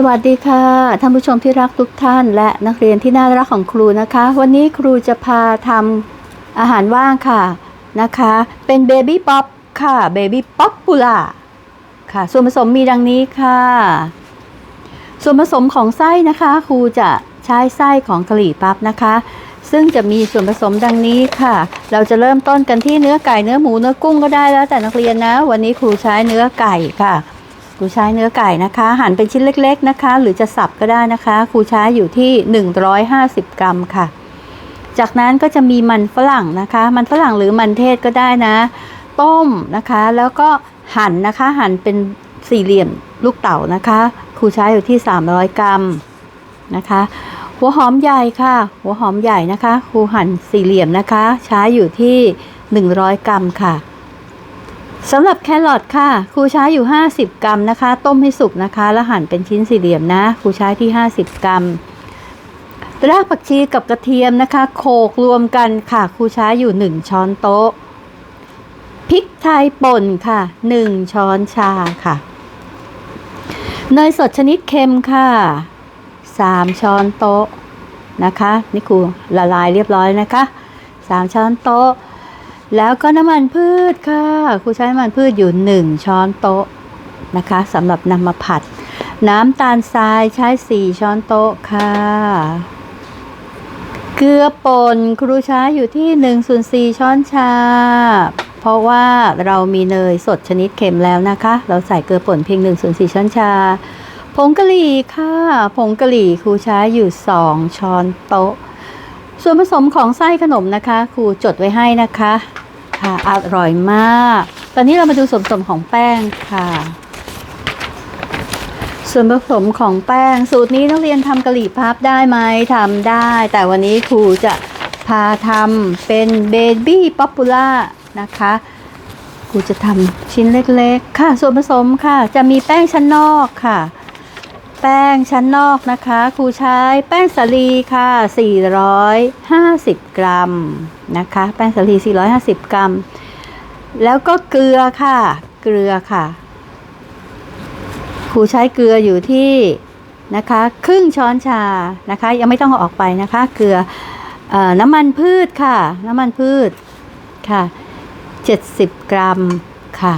สวัสดีค่ะท่านผู้ชมที่รักทุกท่าน และนักเรียนที่น่ารักของครูนะคะ วันนี้ครูจะพาทำอาหารว่างค่ะนะคะ เป็นเบบี้ป๊อปค่ะเบบี้ป๊อปปูล่าค่ะ ส่วนผสมมีดังนี้ค่ะ ส่วนผสมของไส้นะคะ ครูจะใช้ไส้ของกะหรี่ปั๊บนะคะ ซึ่งจะมีส่วนผสมดังนี้ค่ะ เราจะเริ่มต้นกันที่เนื้อไก่เนื้อหมูเนื้อกุ้งก็ได้แล้วแต่นักเรียนนะ วันนี้ครูใช้เนื้อไก่ค่ะ ครูใช้เนื้อไก่นะคะ หั่นเป็นชิ้นเล็ก ๆนะคะ หรือจะสับก็ได้นะคะครูใช้อยู่ที่ 150 กรัมค่ะ จากนั้นก็จะมีมันฝรั่งนะคะ มันฝรั่งหรือมันเทศก็ได้นะ ต้มนะคะ แล้วก็หั่นนะคะ หั่นเป็นสี่เหลี่ยมลูกเต๋านะคะครูใช้อยู่ที่ 300 กรัมนะคะ หัวหอมใหญ่ค่ะ หัวหอมใหญ่นะคะครูหั่นสี่เหลี่ยมนะคะ ใช้อยู่ที่ 100 กรัมค่ะ สำหรับแครอทค่ะครูใช้อยู่ 50 กรัมนะคะ ต้มให้สุกนะคะ แล้วหั่นเป็นชิ้นสี่เหลี่ยมนะครูใช้ที่ 50 กรัมรากผักชีกับกระเทียมนะคะ โขลกรวมกันค่ะครูใช้อยู่ 1 ช้อนโต๊ะพริกไทยป่นค่ะ 1 ช้อนชาค่ะเนยสดชนิดเค็มค่ะ 3 ช้อนโต๊ะนะคะ นี่ครูละลายเรียบร้อยนะคะ 3 ช้อนโต๊ะ แล้วก็น้ำมันพืชค่ะครูใช้น้ำมันพืชอยู่ 1 ช้อนโต๊ะนะคะสำหรับนำมาผัด น้ำตาลทรายใช้ 4 ช้อนโต๊ะค่ะ เกลือป่นครูใช้อยู่ที่1ส่วน4ช้อนชา เพราะว่าเรามีเนยสดชนิดเค็มแล้วนะคะ เราใส่เกลือป่นเพียง1ส่วน4ช้อนชา ผงกะหรี่ค่ะ ผงกะหรี่ครูใช้อยู่ 2 ช้อนโต๊ะ ส่วนผสมของไส้ขนมนะคะครูจดไว้ให้นะคะค่ะอร่อยมาก ตอนนี้เรามาดูส่วนผสมของแป้งค่ะ ส่วนผสมของแป้ง สูตรนี้นักเรียนทำกะหรี่พับได้ไหมทำได้ แต่วันนี้ครูจะพาทำเป็นเบบี้ป๊อปปูล่านะคะครูจะทำชิ้นเล็กๆ ค่ะ ส่วนผสมค่ะ จะมีแป้งชั้นนอกค่ะ แป้งชั้นนอกนะคะครูใช้แป้งสาลีค่ะ 450 กรัมนะคะ แป้งสาลี 450 กรัม แล้วก็เกลือค่ะ เกลือค่ะครูใช้เกลืออยู่ที่นะคะ ครึ่งช้อนชานะคะ ยังไม่ต้องเอาออกไปนะคะ เกลือเออน้ำมันพืชค่ะ น้ำมันพืชค่ะ 70 กรัมค่ะ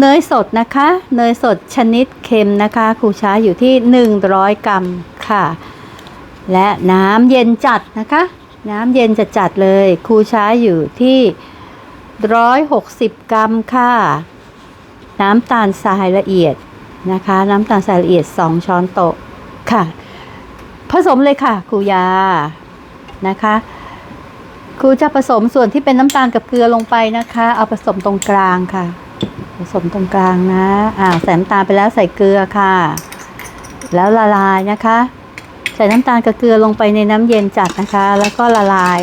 เนยสดนะคะ เนยสดชนิดเค็มนะคะครูใช้อยู่ที่ 100 กรัมค่ะ และน้ำเย็นจัดนะคะ น้ำเย็นจัดจัดเลยครูใช้อยู่ที่ 160 กรัมค่ะ น้ำตาลทรายละเอียดนะคะ น้ำตาลทรายละเอียด 2 ช้อนโต๊ะค่ะ ผสมเลยค่ะครูยานะคะครูจะผสมส่วนที่เป็นน้ำตาลกับเกลือลงไปนะคะ เอาผสมตรงกลางค่ะ ผสมตรงกลางนะอ่าใส่น้ำตาลไปแล้วใส่เกลือค่ะ แล้วละลายนะคะ ใส่น้ำตาลกับเกลือลงไปในน้ำเย็นจัดนะคะ แล้วก็ละลาย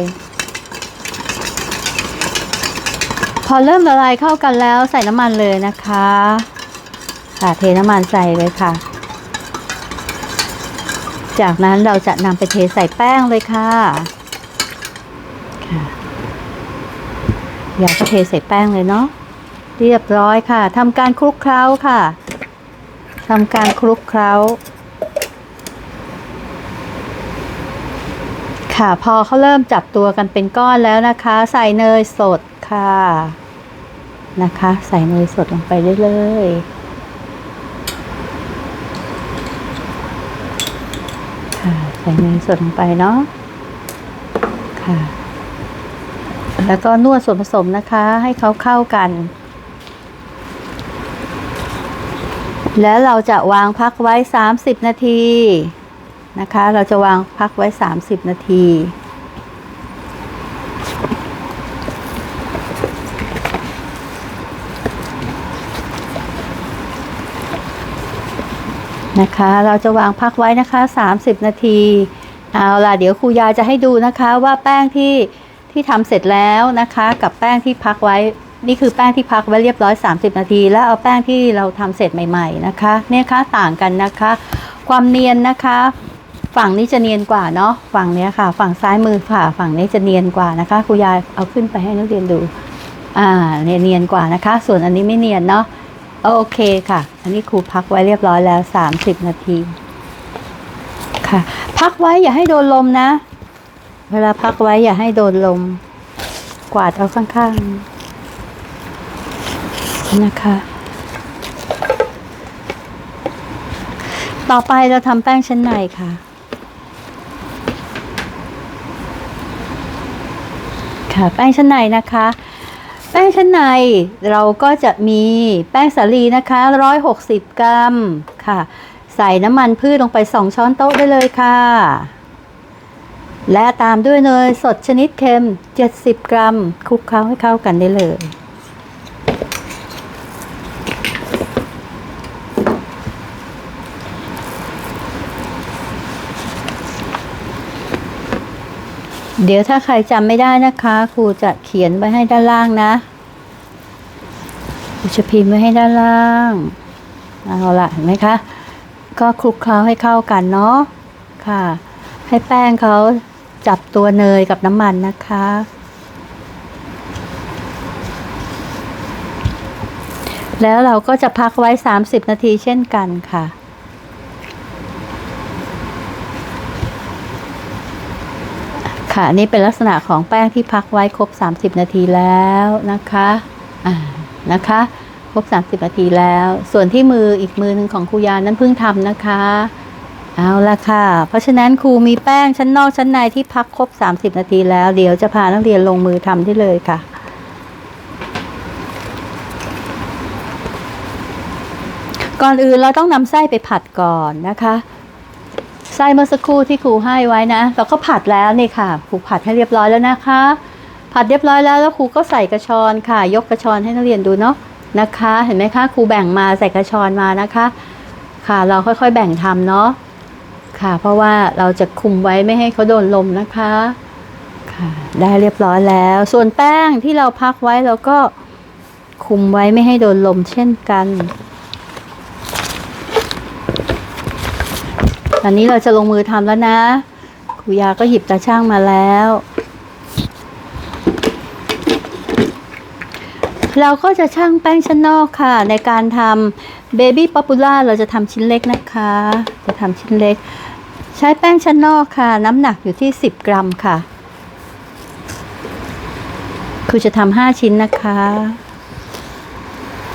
พอเริ่มละลายเข้ากันแล้วใส่น้ำมันเลยนะคะ ค่ะเทน้ำมันใส่เลยค่ะ จากนั้นเราจะนำไปเทใส่แป้งเลยค่ะค่ะอยากจะเทใส่แป้งเลยเนาะ เรียบร้อยค่ะทำการคลุกเคล้าค่ะทำการคลุกเคล้า ค่ะพอเขาเริ่มจับตัวกันเป็นก้อนแล้วนะคะ ใส่เนยสดค่ะ นะคะ ใส่เนยสดลงไปได้เลยค่ะใส่เนยสดลงไปเนาะค่ะ แล้วก็นวดส่วนผสมนะคะ ให้เขาเข้ากัน แล้วเราจะวางพักไว้ 30 นาทีนะคะ เราจะวางพักไว้ 30 นาทีนะคะ เราจะวางพักไว้นะคะ 30 นาที เอาล่ะ เดี๋ยวครูยาจะให้ดูนะคะว่าแป้งที่ที่ทำเสร็จแล้วนะคะ กับแป้งที่พักไว้ นี่คือแป้งที่พักไว้เรียบร้อย 30 นาที แล้วเอาแป้งที่เราทำเสร็จใหม่ๆนะคะเนี่ยค่ะต่างกันนะคะ ความเนียนนะคะ ฝั่งนี้จะเนียนกว่าเนาะฝั่งเนี้ยค่ะ ฝั่งซ้ายมือค่ะ ฝั่งนี้จะเนียนกว่านะคะครูยาเอาขึ้นไปให้นักเรียนดูอ่าเนียเนียนกว่านะคะ ส่วนอันนี้ไม่เนียนเนาะโอเคค่ะ อันนี้ครูพักไว้เรียบร้อยแล้ว 30 นาทีค่ะ พักไว้อย่าให้โดนลมนะ เวลาพักไว้อย่าให้โดนลม กวาดเอาข้างๆ นะคะ ต่อไปเราทำแป้งชั้นในค่ะ ค่ะ แป้งชั้นในนะคะ แป้งชั้นในเราก็จะมีแป้งสาลีนะคะ 160 กรัมค่ะ ใส่น้ำมันพืชลงไป 2 ช้อนโต๊ะได้เลยค่ะและตามด้วยเนยสดชนิดเค็ม 70 กรัมคลุกเคล้าให้เข้ากันได้เลย เดี๋ยวถ้าใครจำไม่ได้นะคะ ครูจะเขียนไว้ให้ด้านล่างนะครูจะพิมพ์ไว้ให้ด้านล่างเอาละเห็นไหมคะก็คลุกเคล้าให้เข้ากันเนาะค่ะ ให้แป้งเขาจับตัวเนยกับน้ำมันนะคะ แล้วเราก็จะพักไว้ 30 นาทีเช่นกันค่ะ ค่ะนี่เป็นลักษณะของแป้งที่พักไว้ครบ 30 นาทีแล้วนะคะอ่านะคะครบ 30 นาทีแล้ว ส่วนที่มืออีกมือหนึ่งของครูยานั้นเพิ่งทำนะคะ เอาละค่ะ เพราะฉะนั้นครูมีแป้งชั้นนอกชั้นในที่พักครบ 30 นาทีแล้ว เดี๋ยวจะพานักเรียนลงมือทำได้เลยค่ะ ก่อนอื่นเราต้องนำไส้ไปผัดก่อนนะคะ ไส้เมื่อสักครู่ที่ครูให้ไว้นะ เราก็ผัดแล้วนี่ค่ะครูผัดให้เรียบร้อยแล้วนะคะ ผัดเรียบร้อยแล้วแล้วครูก็ใส่กระชอนค่ะ ยกกระชอนให้นักเรียนดูเนาะนะคะ เห็นไหมคะครูแบ่งมาใส่กระชอนมานะคะ ค่ะเราค่อยๆแบ่งทำเนาะค่ะ เพราะว่าเราจะคุมไว้ไม่ให้เขาโดนลมนะคะค่ะได้เรียบร้อยแล้ว ส่วนแป้งที่เราพักไว้เราก็คุมไว้ไม่ให้โดนลมเช่นกัน ตอนนี้เราจะลงมือทำแล้วนะครูยาก็หยิบตาช่างมาแล้ว เราก็จะช่างแป้งชั้นนอกค่ะ ในการทำเบบี้ป๊อปปูล่าเราจะทำชิ้นเล็กนะคะ จะทำชิ้นเล็ก ใช้แป้งชั้นนอกค่ะ น้ำหนักอยู่ที่ 10 กรัมค่ะคือจะทำห้าชิ้นนะคะ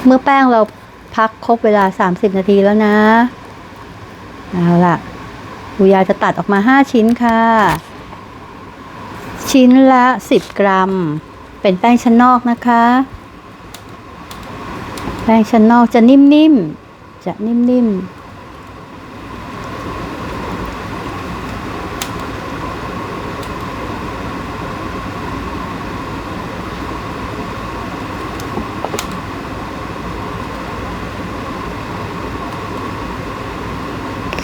เมื่อแป้งเราพักครบเวลา 30 นาทีแล้วนะ เอาล่ะ ครูยาจะตัดออกมา 5 ชิ้นค่ะ ชิ้นละ 10 กรัม เป็นแป้งชั้นนอกนะคะ แป้งชั้นนอกจะนิ่มๆ จะนิ่มๆ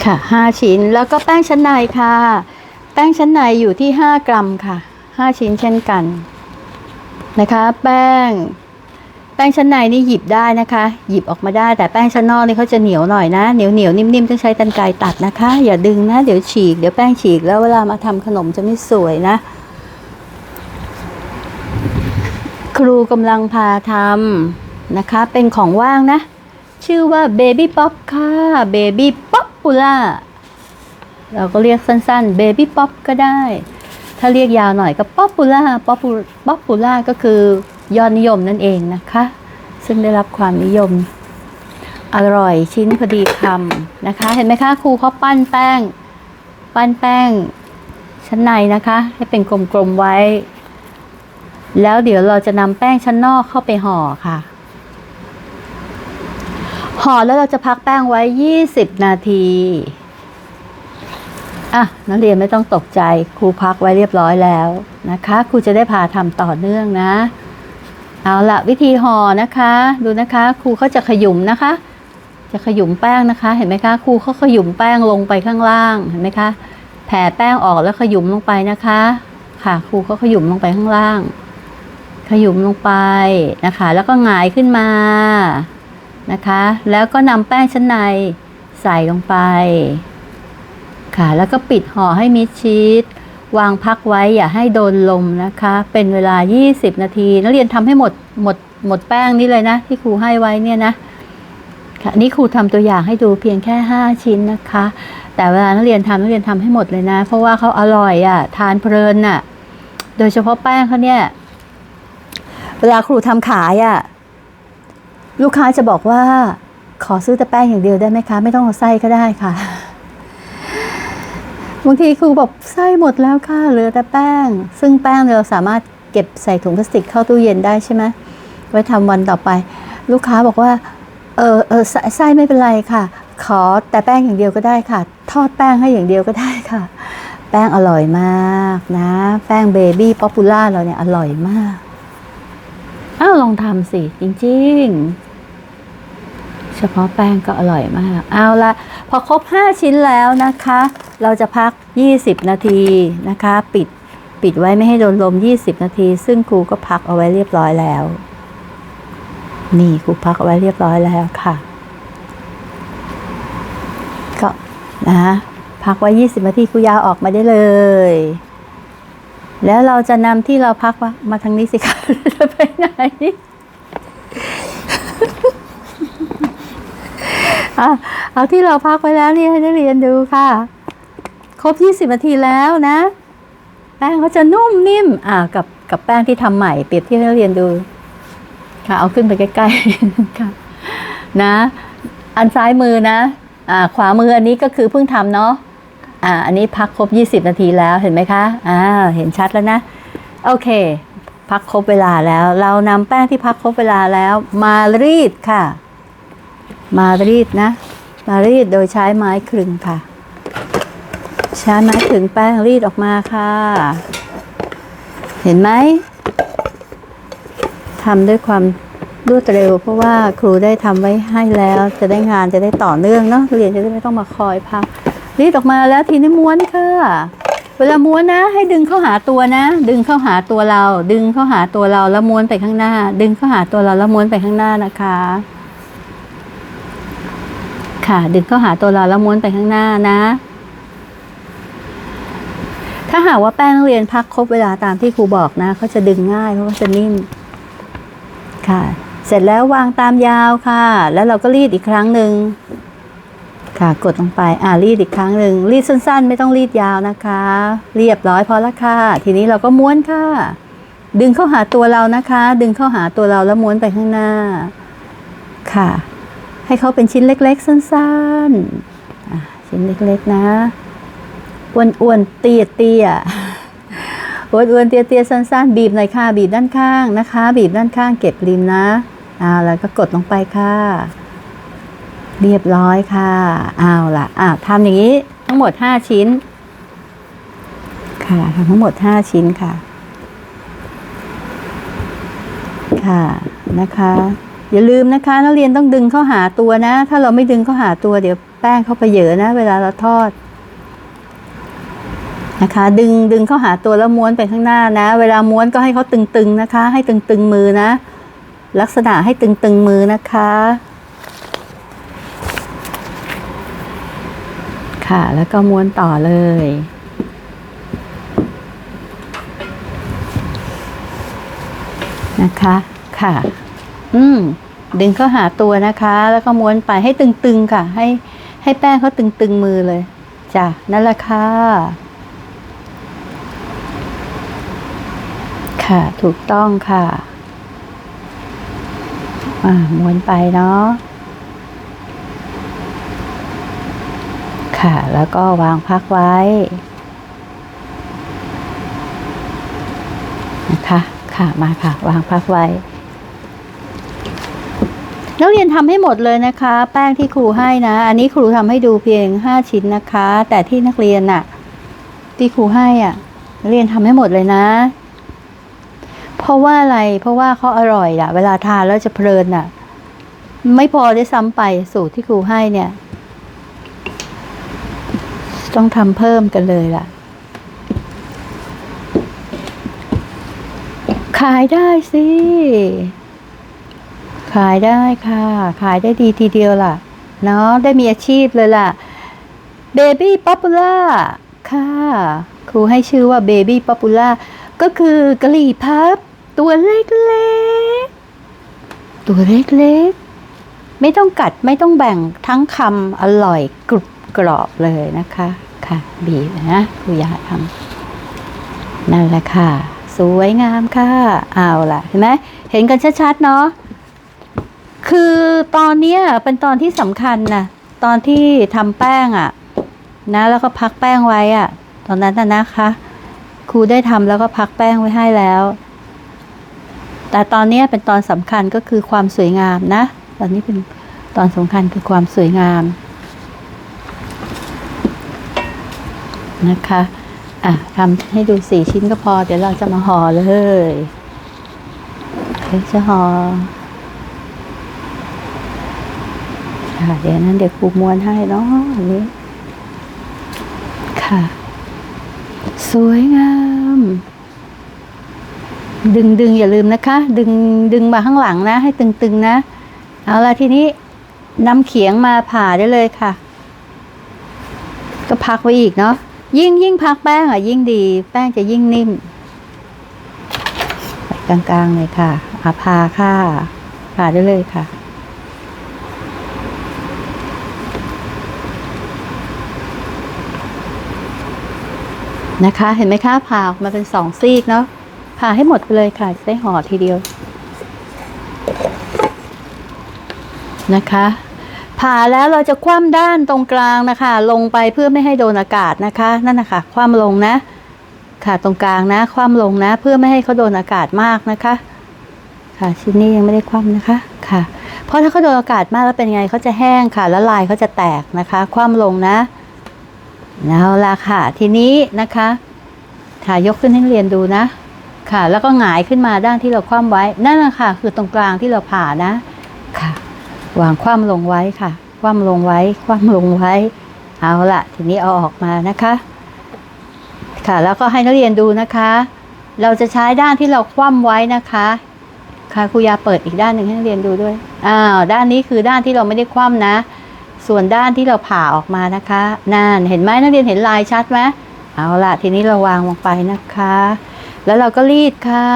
ค่ะ5ชิ้นแล้วก็แป้งชั้นในค่ะ แป้งชั้นในอยู่ที่ 5 กรัมค่ะ 5 ชิ้นเช่นกันนะคะ แป้ง แป้งชั้นในนี่หยิบได้นะคะ หยิบออกมาได้แต่แป้งชั้นนอกนี่เขาจะเหนียวหน่อยนะเหนียวเหนียวนิ่มๆต้องใช้กรรไกรตัดนะคะ อย่าดึงนะเดี๋ยวฉีกเดี๋ยวแป้งฉีกแล้วเวลามาทำขนมจะไม่สวยนะ ครูกำลังพาทำนะคะ เป็นของว่างนะ ชื่อว่า Baby Pop ค่ะเบบี้ป๊อป Baby Popular เราก็เรียกสั้นๆ Baby Pop ก็ได้ ถ้าเรียกยาวหน่อยก็ Popular Popular Popular ก็คือยอดนิยมนั่นเองนะคะ ซึ่งได้รับความนิยม อร่อยชิ้นพอดีคำนะคะ เห็นไหมคะครูเขาปั้นแป้ง ปั้นแป้ง ชั้นในนะคะ ให้เป็นกลมๆไว้ แล้วเดี๋ยวเราจะนำแป้งชั้นนอกเข้าไปห่อค่ะ ห่อแล้วเราจะพักแป้งไว้ 20 นาที อะ นักเรียนไม่ต้องตกใจ ครูพักไว้เรียบร้อยแล้วนะคะ ครูจะได้พาทำต่อเนื่องนะ เอาละวิธีห่อนะคะ ดูนะคะ ครูเขาจะขยุมนะคะ จะขยุมแป้งนะคะ เห็นไหมคะ ครูเขาขยุมแป้งลงไปข้างล่าง เห็นไหมคะ แผ่แป้งออกแล้วขยุมลงไปนะคะ ค่ะ ครูเขาขยุมลงไปข้างล่าง ขยุมลงไปนะคะ แล้วก็หงายขึ้นมา นะคะ แล้วก็นำแป้งชั้นในใส่ลงไป ค่ะ แล้วก็ปิดห่อให้มิดชิด วางพักไว้อย่าให้โดนลมนะคะ เป็นเวลา 20 นาที นักเรียนทำให้หมดหมดหมดแป้งนี่เลยนะ ที่ครูให้ไว้เนี่ยนะค่ะนี่ครูทำตัวอย่างให้ดูเพียงแค่ 5 ชิ้นนะคะ แต่เวลานักเรียนทำนักเรียนทำให้หมดเลยนะ เพราะว่าเขาอร่อยอะ่ะทานเพลินอะ โดยเฉพาะแป้งเขาเนี่ย เวลาครูทำขายอะ่ะ ลูกค้าจะบอกว่า ขอซื้อแต่แป้งอย่างเดียวได้ไหมคะ ไม่ต้องเอาไส้ก็ได้ค่ะบางทีครูบอกไส้หมดแล้วค่ะเหลือแต่แป้ง ซึ่งแป้งเราสามารถเก็บใส่ถุงพลาสติกเข้าตู้เย็นได้ใช่ไหมไว้ทำวันต่อไป ลูกค้าบอกว่า เออเออไส้ไส้ไม่เป็นไรค่ะ ขอแต่แป้งอย่างเดียวก็ได้ค่ะ ทอดแป้งให้อย่างเดียวก็ได้ค่ะ แป้งอร่อยมากนะ แป้งเบบี้ป๊อปปูล่าเราเนี่ยอร่อยมากอ้าวลองทำสิจริง ๆ เฉพาะแป้งก็อร่อยมาก เอาละพอครบ 5 ชิ้นแล้วนะคะ เราจะพัก 20 นาทีนะคะ ปิดปิดไว้ไม่ให้โดนลม 20 นาที ซึ่งครูก็พักเอาไว้เรียบร้อยแล้ว นี่ครูพักเอาไว้เรียบร้อยแล้วค่ะ ก็นะพักไว้ 20 นาทีครูยาวออกมาได้เลย แล้วเราจะนำที่เราพักว่ามาทางนี้สิคะจะไปไหน อะเอาที่เราพักไว้แล้วนี่ให้นักเรียนดูค่ะ ครบ 20นาทีแล้วนะ แป้งเขาจะนุ่มนิ่ม อ่ากับกับแป้งที่ทำใหม่เปรียบเทียบให้นักเรียนดู ค่ะ เอาขึ้นไปใกล้ๆค่ะนะ อันซ้ายมือนะ อ่า ขวามืออันนี้ก็คือเพิ่งทำเนาะอ่า อันนี้พักครบ 20 นาทีแล้วเห็นไหมคะ อ่า เห็นชัดแล้วนะ โอเค พักครบเวลาแล้ว เรานำแป้งที่พักครบเวลาแล้ว มารีดค่ะ มารีดนะ มารีดโดยใช้ไม้คลึงค่ะ ใช้ไม้คลึงแป้งรีดออกมาค่ะ เห็นไหมทำด้วยความรวดเร็ว เพราะว่าครูได้ทำไว้ให้แล้ว จะได้งานจะได้ต่อเนื่องเนาะเรียนจะได้ไม่ต้องมาคอยพักรีดออกมาแล้วทีนี้ม้วนค่ะ เวลาม้วนนะ ให้ดึงเข้าหาตัวนะ ดึงเข้าหาตัวเรา ดึงเข้าหาตัวเราแล้วม้วนไปข้างหน้า ดึงเข้าหาตัวเราแล้วม้วนไปข้างหน้านะคะ ค่ะ ดึงเข้าหาตัวเราแล้วม้วนไปข้างหน้านะ ถ้าหากว่าแป้งนักเรียนพักครบเวลาตามที่ครูบอกนะเขาจะดึงง่ายเพราะว่าจะนิ่มค่ะ เสร็จแล้ววางตามยาวค่ะ แล้วเราก็รีดอีกครั้งหนึ่งค่ะ กดลงไป อ่ารีดอีกครั้งหนึ่งรีดสั้น ๆ ไม่ต้องรีดยาวนะคะ เรียบร้อยพอละค่ะ ทีนี้เราก็ม้วนค่ะ ดึงเข้าหาตัวเรานะคะ ดึงเข้าหาตัวเราแล้วม้วนไปข้างหน้า ค่ะ ให้เขาเป็นชิ้นเล็ก ๆ สั้นๆชิ้นเล็กๆนะอ้วนๆเตี้ยเตี้ยอ้วนๆเตี้ยเตี้ยสั้นๆ บีบหน่อยค่ะบีบด้านข้างนะคะ บีบด้านข้างเก็บริมนะอ่าแล้วก็กดลงไปค่ะ เรียบร้อยค่ะเอาละอ่าทำอย่างนี้ทั้งหมด 5 ชิ้น ค่ะทำทั้งหมด 5 ชิ้นค่ะ ค่ะนะคะ อย่าลืมนะคะ นักเรียนต้องดึงเข้าหาตัวนะ ถ้าเราไม่ดึงเข้าหาตัวเดี๋ยวแป้งเข้าไปเหยอะนะ เวลาเราทอดนะคะ ดึงดึงเข้าหาตัวแล้วม้วนไปข้างหน้านะ เวลาม้วนก็ให้เขาตึงๆนะคะ ให้ตึงๆมือนะ ลักษณะให้ตึงๆมือนะคะค่ะ แล้วก็ม้วนต่อเลย นะคะ ค่ะ อืม ดึงเข้าหาตัวนะคะ แล้วก็ม้วนไปให้ตึงๆค่ะ ให้ ให้แป้งเขาตึงๆมือเลยจ้ะนั่นแหละค่ะ ค่ะ ถูกต้องค่ะ อ่า ม้วนไปเนาะค่ะ แล้วก็วางพักไว้ นะคะ ค่ะ มาค่ะ วางพักไว้ นักเรียนทำให้หมดเลยนะคะ แป้งที่ครูให้นะ อันนี้ครูทำให้ดูเพียงห้าชิ้นนะคะ แต่ที่นักเรียนน่ะ ที่ครูให้อะนักเรียนทำให้หมดเลยนะ เพราะว่าอะไรเพราะว่าเขาอร่อยอะเวลาทานแล้วจะเพลินอะไม่พอได้ซ้ำไปสูตรที่ครูให้เนี่ย ต้องทำเพิ่มกันเลยล่ะ ขายได้สิ ขายได้ค่ะ ขายได้ดีทีเดียวล่ะ เนาะได้มีอาชีพเลยล่ะ Baby Popular ค่ะครูให้ชื่อว่า Baby Popular ก็คือกะหรี่พับ ตัวเล็กๆ ตัวเล็กๆ ไม่ต้องกัดไม่ต้องแบ่งทั้งคำอร่อยกรุบกรอบเลยนะคะ ค่ะ บีบนะครูอยากทำนั่นแหละค่ะ สวยงามค่ะ เอาล่ะ เห็นไหมเห็นกันชัดๆ เนาะ คือตอนเนี้ยเป็นตอนที่สำคัญนะตอนที่ทำแป้งอะ่ะ นะ แล้วก็พักแป้งไว้อะ่ะ ตอนนั้นนะนะคะ ครูได้ทำแล้วก็พักแป้งไว้ให้แล้ว แต่ตอนเนี้ยเป็นตอนสำคัญก็คือความสวยงามนะ ตอนนี้เป็นตอนสำคัญคือความสวยงาม นะคะ อะทำให้ดูสี่ชิ้นก็พอ เดี๋ยวเราจะมาห่อเลยเดี๋ยวจะห่อ ค่ะ เดี๋ยวนั้นเดี๋ยวครูม้วนให้เนาะอันนี้ ค่ะ สวยงาม ดึงดึงอย่าลืมนะคะ ดึงดึงมาข้างหลังนะ ให้ตึงๆนะ เอาละทีนี้นำเขียงมาผ่าได้เลยค่ะ ก็พักไว้อีกเนาะยิ่งยิ่งพักแป้งอะ ยิ่งดี แป้งจะยิ่งนิ่มกลางๆเลยค่ะอาผ่าค่ะผ่าได้เลยค่ะ นะคะ เห็นไหมคะผ่าออกมาเป็นสองซีกเนาะผ่าให้หมดไปเลยค่ะจะได้ห่อทีเดียวนะคะผ่าแล้วเราจะคว่ำด้านตรงกลางนะคะ ลงไปเพื่อไม่ให้โดนอากาศนะคะ นั่นนะคะคว่ำลงนะ ค่ะตรงกลางนะ คว่ำลงนะ เพื่อไม่ให้เขาโดนอากาศมากนะคะ ค่ะชิ้นนี้ยังไม่ได้คว่ำนะคะค่ะ เพราะถ้าเขาโดนอากาศมากแล้วเป็นไงเขาจะแห้งค่ะ แล้วลายเขาจะแตกนะคะ คว่ำลงนะ เอาละค่ะ ทีนี้นะคะค่ะยกขึ้นให้เรียนดูนะ ค่ะ แล้วก็หงายขึ้นมาด้านที่เราคว่ำไว้ นั่นแหละค่ะ คือตรงกลางที่เราผ่านะ ค่ะ วางคว่ำลงไว้ค่ะ คว่ำลงไว้ คว่ำลงไว้ เอาละทีนี้เอาออกมานะคะ ค่ะ แล้วก็ให้นักเรียนดูนะคะ เราจะใช้ด้านที่เราคว่ำไว้นะคะ ค่ะครูยาเปิดอีกด้านหนึ่งให้นักเรียนดูด้วย อ้าว ด้านนี้คือด้านที่เราไม่ได้คว่ำนะ ส่วนด้านที่เราผ่าออกมานะคะนั่นเห็นไหมนักเรียนเห็นลายชัดไหมเอาละทีนี้เราวางลงไปนะคะ แล้วเราก็รีดค่ะ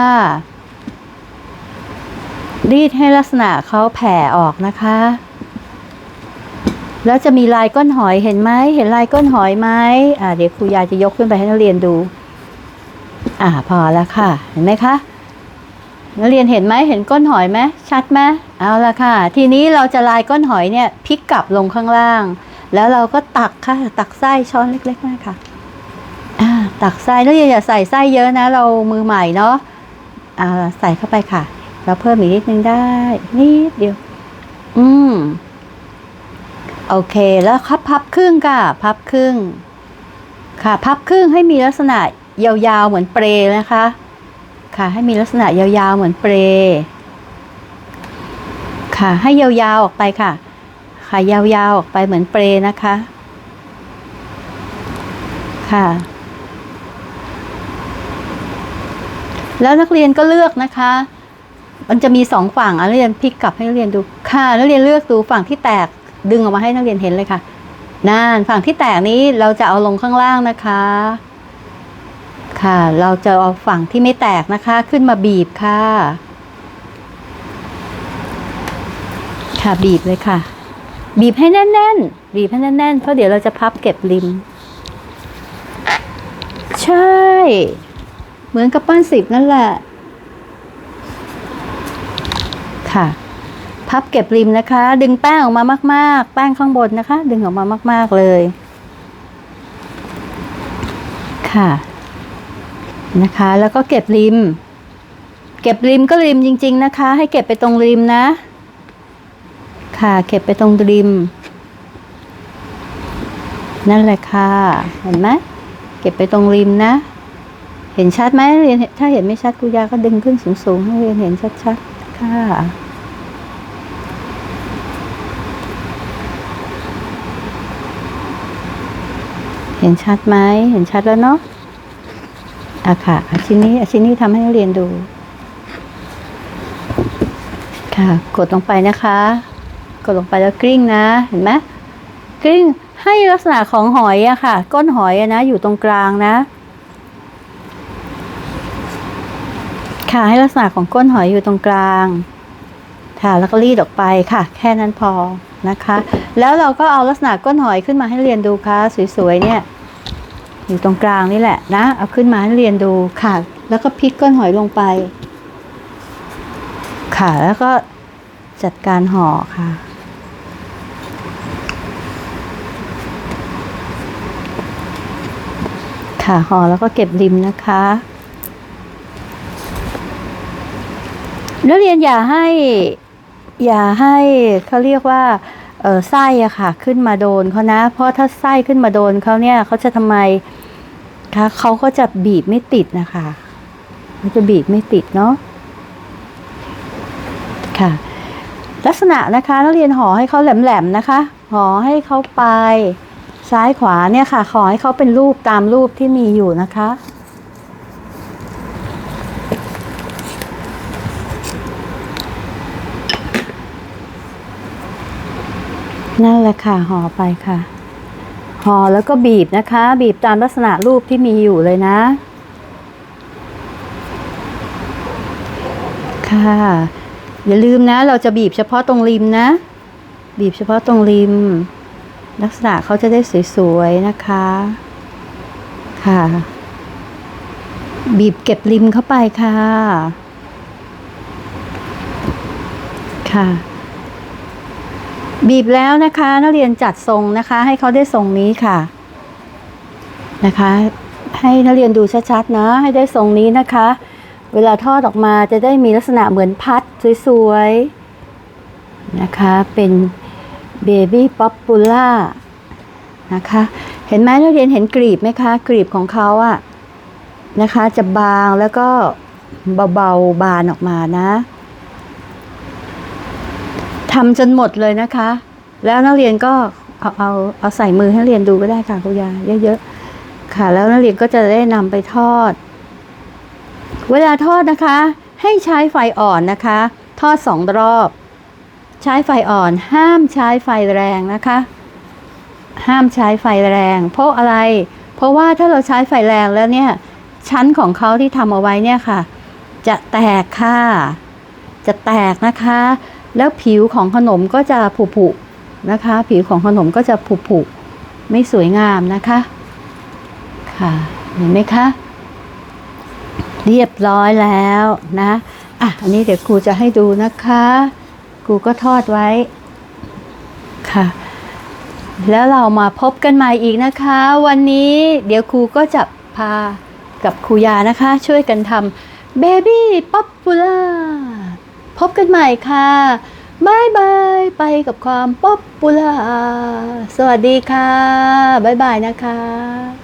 รีดให้ลักษณะเขาแผ่ออกนะคะ แล้วจะมีลายก้นหอยเห็นไหมเห็นลายก้นหอยไหมอ่าเดี๋ยวครูยาจะยกขึ้นไปให้นักเรียนดู อ่าพอแล้วค่ะ เห็นไหมคะ นักเรียนเห็นไหมเห็นก้นหอยไหมชัดไหมเอาละค่ะ ทีนี้เราจะลายก้นหอยเนี่ยพลิกกลับลงข้างล่าง แล้วเราก็ตักค่ะ ตักไส้ช้อนเล็กๆมากค่ะตักไส้นักเรียนอย่าใส่ไส้เยอะนะ เรามือใหม่เนาะอ่าใส่เข้าไปค่ะ เราเพิ่มอีกนิดนึงได้ นิดเดียว อืมโอเคแล้วครับพับครึ่งค่ะ พับครึ่ง ค่ะ พับครึ่งให้มีลักษณะยาวๆเหมือนเปรนะคะ ค่ะ ให้มีลักษณะยาวๆเหมือนเปรค่ะ ให้ยาวๆออกไปค่ะ ค่ะยาวๆออกไปเหมือนเปรนะคะ ค่ะ แล้วนักเรียนก็เลือกนะคะ มันจะมีสองฝั่งนักเรียนพลิกกลับให้นักเรียนดูค่ะนักเรียนเลือกดูฝั่งที่แตกดึงออกมาให้นักเรียนเห็นเลยค่ะนั่นฝั่งที่แตกนี้เราจะเอาลงข้างล่างนะคะ ค่ะ เราจะเอาฝั่งที่ไม่แตกนะคะ ขึ้นมาบีบค่ะ ค่ะบีบเลยค่ะ บีบให้แน่นๆ บีบให้แน่นๆ เพราะเดี๋ยวเราจะพับเก็บริม ใช่ เหมือนกับปั้นสิบนั่นแหละ ค่ะ พับเก็บริมนะคะ ดึงแป้งออกมามาก ๆ แป้งข้างบนนะคะ ดึงออกมามาก ๆเลยค่ะ นะคะ แล้วก็เก็บริม เก็บริมก็ริมจริง ๆ นะคะ ให้เก็บไปตรงริมนะ ค่ะ เก็บไปตรงริม นั่นแหละค่ะ เห็นไหมเก็บไปตรงริมนะ เห็นชัดไหมเรียนถ้าเห็นไม่ชัดครูยาก็ดึงขึ้นสูงๆให้เรียนเห็นชัดๆค่ะเห็นชัดไหม เห็นชัดแล้วเนาะ อะค่ะอะชิ้นนี้อะชิ้นนี้ทำให้นักเรียนดู ค่ะ กดลงไปนะคะ กดลงไปแล้วกลิ้งนะ เห็นไหมกลิ้งให้ลักษณะของหอยอะค่ะ ก้นหอยอะนะ อยู่ตรงกลางนะ ค่ะให้ลักษณะของก้นหอยอยู่ตรงกลาง ค่ะแล้วก็รีดออกไปค่ะ แค่นั้นพอนะคะ แล้วเราก็เอาลักษณะก้นหอยขึ้นมาให้เรียนดูค่ะสวยๆเนี่ย อยู่ตรงกลางนี่แหละนะ เอาขึ้นมาให้เรียนดูค่ะ แล้วก็พลิกก้นหอยลงไป ค่ะแล้วก็จัดการห่อค่ะ ค่ะห่อแล้วก็เก็บริมนะคะนักเรียนอย่าให้ อย่าให้เขาเรียกว่าไส้อะค่ะ ขึ้นมาโดนเขานะ เพราะถ้าไส้ขึ้นมาโดนเขาเนี่ยเขาจะทำไม คะเขาก็จะบีบไม่ติดนะคะเขาจะบีบไม่ติดเนาะค่ะ ลักษณะนะคะนักเรียนห่อให้เขาแหลมๆนะคะห่อให้เขาไปซ้ายขวาเนี่ยค่ะขอให้เขาเป็นรูปตามรูปที่มีอยู่นะคะ นั่นแหละค่ะห่อไปค่ะ ห่อแล้วก็บีบนะคะ บีบตามลักษณะรูปที่มีอยู่เลยนะ ค่ะ อย่าลืมนะ เราจะบีบเฉพาะตรงริมนะ บีบเฉพาะตรงริม ลักษณะเขาจะได้สวยๆนะคะ ค่ะ บีบเก็บริมเข้าไปค่ะ ค่ะ บีบแล้วนะคะนักเรียนจัดทรงนะคะ ให้เขาได้ทรงนี้ค่ะนะคะ ให้นักเรียนดูชัดๆนะ ให้ได้ทรงนี้นะคะ เวลาทอดออกมาจะได้มีลักษณะเหมือนพัดสวยๆนะคะ เป็นเบบี้ป๊อปปูล่านะคะ เห็นไหมนักเรียนเห็นกรีบไหมคะ กรีบของเขาอะนะคะ จะบางแล้วก็เบาๆบานออกมานะ ทำจนหมดเลยนะคะ แล้วนักเรียนก็เอาเอาเอาใส่มือให้เรียนดูก็ได้ค่ะคุณยายเยอะๆค่ะ แล้วนักเรียนก็จะได้นำไปทอด เวลาทอดนะคะ ให้ใช้ไฟอ่อนนะคะ ทอดสองรอบ ใช้ไฟอ่อนห้ามใช้ไฟแรงนะคะ ห้ามใช้ไฟแรง เพราะอะไร เพราะว่าถ้าเราใช้ไฟแรงแล้วเนี่ย ชั้นของเขาที่ทำเอาไว้เนี่ยค่ะ จะแตกค่ะ จะแตกนะคะ แล้วผิวของขนมก็จะผุๆนะคะ ผิวของขนมก็จะผุๆไม่สวยงามนะคะ ค่ะ เห็นไหมคะ เรียบร้อยแล้วนะอะอันนี้เดี๋ยวครูจะให้ดูนะคะครูก็ทอดไว้ค่ะ แล้วเรามาพบกันใหม่อีกนะคะ วันนี้เดี๋ยวครูก็จะพากับครูยานะคะ ช่วยกันทำ Baby Popular พบกันใหม่ค่ะบายบายไปกับความป๊อปปูล่าสวัสดีค่ะบายบายนะคะ